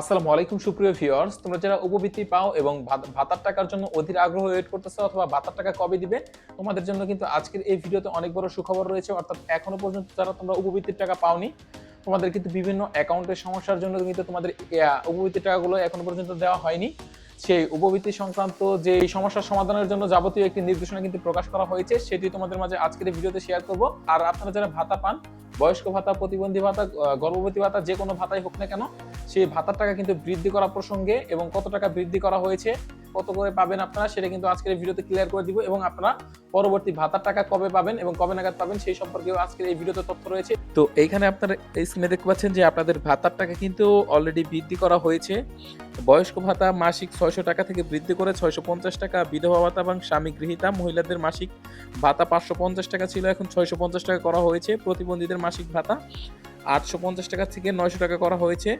আসসালামু আলাইকুম, সুপ্রিয় ভিউয়ার্স। তোমরা যারা উপবৃত্তি পাও এবং ভাত- ভাতার টাকার জন্য অধীর আগ্রহ ওয়েট করতেছো অথবা ভাতার টাকা কবে দিবে, তোমাদের জন্য কিন্তু আজকের এই ভিডিওতে অনেক বড় সুখবর রয়েছে। অর্থাৎ এখনও পর্যন্ত যারা তোমরা উপবৃত্তির টাকা পাওনি, তোমাদের কিন্তু বিভিন্ন অ্যাকাউন্টের সমস্যার জন্য কিন্তু তোমাদের উপবৃত্তির টাকাগুলো এখনও পর্যন্ত দেওয়া হয়নি। সেই উপবৃত্তি সংক্রান্ত যে সমস্যার সমাধানের জন্য যাবতীয় একটি নির্দেশনা কিন্তু প্রকাশ করা হয়েছে, সেটি তোমাদের মাঝে আজকের এই ভিডিওতে শেয়ার করব। আর আপনারা যারা ভাতা পান, বয়স্ক ভাতা, প্রতিবন্ধী ভাতা গর্ভবতী ভাতা, যে কোনো ভাতাই হোক না কেন সেই ভাতার টাকা কিন্তু বৃদ্ধি করা প্রসঙ্গে এবং কত টাকা বৃদ্ধি করা হয়েছে, কত করে পাবেন আপনারা, সেটা কিন্তু আজকের ভিডিওতে ক্লিয়ার করে দিব এবং আপনারা পরবর্তী ভাতার টাকা কবে পাবেন এবং কবে নাগাদ পাবেন, সেই সম্পর্কেও আজকের এই ভিডিওতে তথ্য রয়েছে। তো এইখানে আপনারা এই স্ক্রিনে দেখতে পাচ্ছেন যে আপনাদের ভাতার টাকা কিন্তু অলরেডি বৃদ্ধি করা হয়েছে। বয়স্ক ভাতা মাসিক ছয়শো টাকা থেকে বৃদ্ধি করে ছয়শো পঞ্চাশ টাকা, বিধবা ভাতা এবং স্বামী গৃহীতা মহিলাদের মাসিক ভাতা পাঁচশো পঞ্চাশ টাকা ছিল, এখন ছয়শো পঞ্চাশ টাকা করা হয়েছে প্রতিবন্ধীদের মাসিক ভাতা। আটশো পঞ্চাশ টাকা থেকে নয়শো টাকা করা হয়েছে।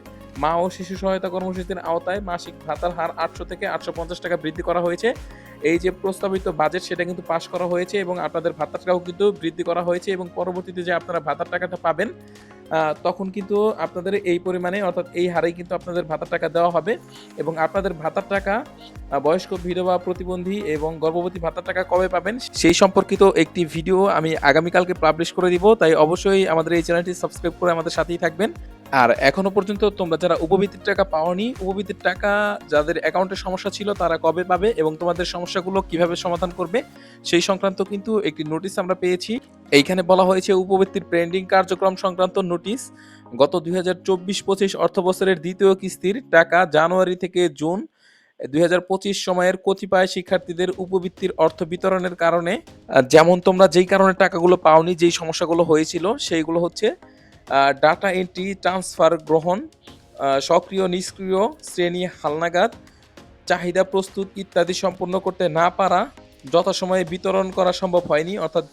মা ও শিশু সহায়তা কর্মসূচির আওতায় মাসিক ভাতার হার আটশো থেকে আটশো পঞ্চাশ টাকা বৃদ্ধি করা হয়েছে। এই যে প্রস্তাবিত বাজেট সেটা কিন্তু পাশ করা হয়েছে এবং আপনাদের ভাতার টাকাও কিন্তু বৃদ্ধি করা হয়েছে এবং পরবর্তীতে যে আপনারা ভাতার টাকাটা পাবেন তখন কিন্তু আপনাদের এই পরিমাণে অর্থাৎ এই হারেই কিন্তু আপনাদের ভাতার টাকা দেওয়া হবে এবং আপনাদের ভাতার টাকা বয়স্ক, বিধবা, প্রতিবন্ধী এবং গর্ভবতী ভাতার টাকা কবে পাবেন সেই সম্পর্কিত একটি ভিডিও আমি আগামীকালকে পাবলিশ করে দিব। তাই অবশ্যই আমাদের এই চ্যানেলটি সাবস্ক্রাইব করে আমাদের সাথেই থাকবেন। আর এখনও পর্যন্ত তোমরা যারা উপবৃত্তির টাকা পাওনি, উপবৃত্তির টাকা যাদের অ্যাকাউন্টে সমস্যা ছিল তারা কবে পাবে এবং তোমাদের সমস্যাগুলো কীভাবে সমাধান করবে, সেই সংক্রান্ত কিন্তু একটি নোটিশ আমরা পেয়েছি। এইখানে বলা হয়েছে উপবৃত্তির পেন্ডিং কার্যক্রম সংক্রান্ত নোটিশ গত দুই হাজার চব্বিশ পঁচিশ অর্থ বছরের দ্বিতীয় কিস্তির টাকা জানুয়ারি থেকে জুন দুই হাজার পঁচিশ সময়ের কতিপয় শিক্ষার্থীদের উপবৃত্তির অর্থ বিতরণের কারণে যেমন তোমরা যেই কারণে টাকাগুলো পাওনি, যেই সমস্যাগুলো হয়েছিল, সেইগুলো হচ্ছে ডাটা এন্ট্রি ট্রান্সফার গ্রহণ সক্রিয়, নিষ্ক্রিয়, শ্রেণি, হালনাগাদ, চাহিদা প্রস্তুত ইত্যাদি সম্পূর্ণ করতে না পারা, যথাসময়ে বিতরণ করা সম্ভব হয়নি। অর্থাৎ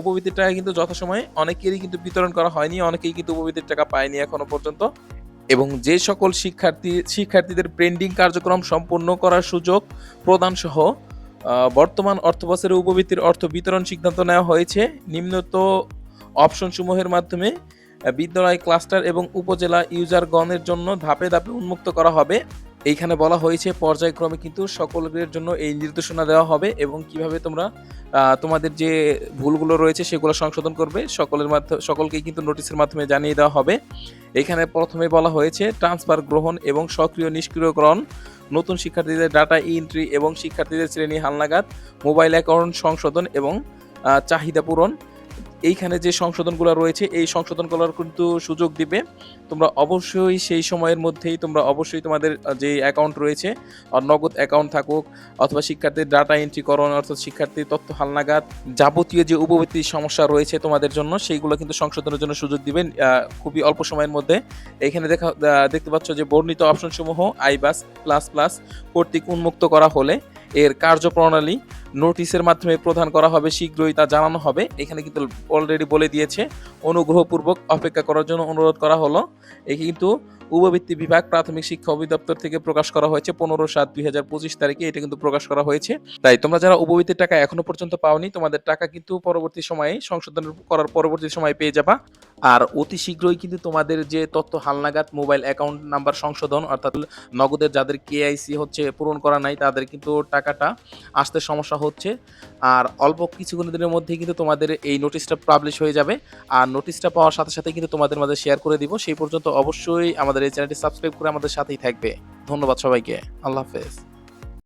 উপবৃত্তির টাকা কিন্তু যথাসময়ে অনেকেরই কিন্তু বিতরণ করা হয়নি, অনেকেই কিন্তু উপবৃত্তির টাকা পায়নি এখনও পর্যন্ত। এবং যে সকল শিক্ষার্থী, শিক্ষার্থীদের পেন্ডিং কার্যক্রম সম্পূর্ণ করার সুযোগ প্রদান সহ বর্তমান অর্থবছরে উপবৃত্তির অর্থ বিতরণ সিদ্ধান্ত নেওয়া হয়েছে। নিম্নত অপশনসমূহের মাধ্যমে বিদ্যালয় ক্লাস্টার এবং উপজেলা ইউজারগণের জন্য ধাপে ধাপে উন্মুক্ত করা হবে। এইখানে বলা হয়েছে, পর্যায়ক্রমে কিন্তু সকলের জন্য এই নির্দেশনা দেওয়া হবে এবং কীভাবে তোমরা তোমাদের যে ভুলগুলো রয়েছে সেগুলো সংশোধন করবে। সকলের মাধ্যমে, সকলকেই কিন্তু নোটিশের মাধ্যমে জানিয়ে দেওয়া হবে। এখানে প্রথমে বলা হয়েছে, ট্রান্সফার গ্রহণ এবং সক্রিয় নিষ্ক্রিয়করণ, নতুন শিক্ষার্থীদের ডাটা এন্ট্রি এবং শিক্ষার্থীদের শ্রেণি হালনাগাদ, মোবাইল অ্যাকাউন্ট সংশোধন এবং চাহিদা পূরণ। এইখানে যে সংশোধনগুলো রয়েছে, এই সংশোধনগুলোর কিন্তু সুযোগ দিবে। তোমরা অবশ্যই সেই সময়ের মধ্যেই তোমরা অবশ্যই তোমাদের যে অ্যাকাউন্ট রয়েছে আর নগদ অ্যাকাউন্ট থাকুক, অথবা শিক্ষার্থীর ডাটা এন্ট্রিকরণ অর্থাৎ শিক্ষার্থীর তথ্য হালনাগাদ যাবতীয় যে উপবৃত্তির সমস্যা রয়েছে তোমাদের জন্য, সেইগুলো কিন্তু সংশোধনের জন্য সুযোগ দিবেন খুবই অল্প সময়ের মধ্যে। এখানে দেখা দেখতে পাচ্ছ যে বর্ণিত অপশনসমূহ আইবাস প্লাস প্লাস কর্তৃক উন্মুক্ত করা হলে এর কার্যপ্রণালী নোটিশের মাধ্যমে প্রদান করা হবে, শীঘ্রই তা জানানো হবে। এখানে কিন্তু অলরেডি বলে দিয়েছে, অনুগ্রহপূর্বক অপেক্ষা করার জন্য অনুরোধ করা হলো। এ কিন্তু উপবৃত্তি বিভাগ, প্রাথমিক শিক্ষা অধিদপ্তর থেকে প্রকাশ করা হয়েছে পনেরো সাত দুই হাজার পঁচিশ তারিখে, এটা কিন্তু প্রকাশ করা হয়েছে। তাই তোমরা যারা উপবৃত্তির টাকা এখনও পর্যন্ত পাওনি, তোমাদের টাকা কিন্তু পরবর্তী সময়ে সংশোধন করার পরবর্তী সময়ে পেয়ে যাবা। আর অতি শীঘ্রই কিন্তু তোমাদের যে তথ্য হালনাগাদ মোবাইল অ্যাকাউন্ট নাম্বার সংশোধন, অর্থাৎ নগদের যাদের কেআইসি হচ্ছে পূরণ করা নাই, তাদের কিন্তু টাকাটা আসতে সমস্যা হচ্ছে। আর অল্প কিছুক্ষণ দিনের মধ্যেই কিন্তু তোমাদের এই নোটিশটা পাবলিশ হয়ে যাবে। আর নোটিশটা পাওয়ার সাথে সাথে কিন্তু তোমাদের মাঝে শেয়ার করে দিব। সেই পর্যন্ত অবশ্যই আমাদের এই চ্যানেলটি সাবস্ক্রাইব করে আমাদের সাথেই থাকবে। ধন্যবাদ সবাইকে। আল্লাহ হাফেজ।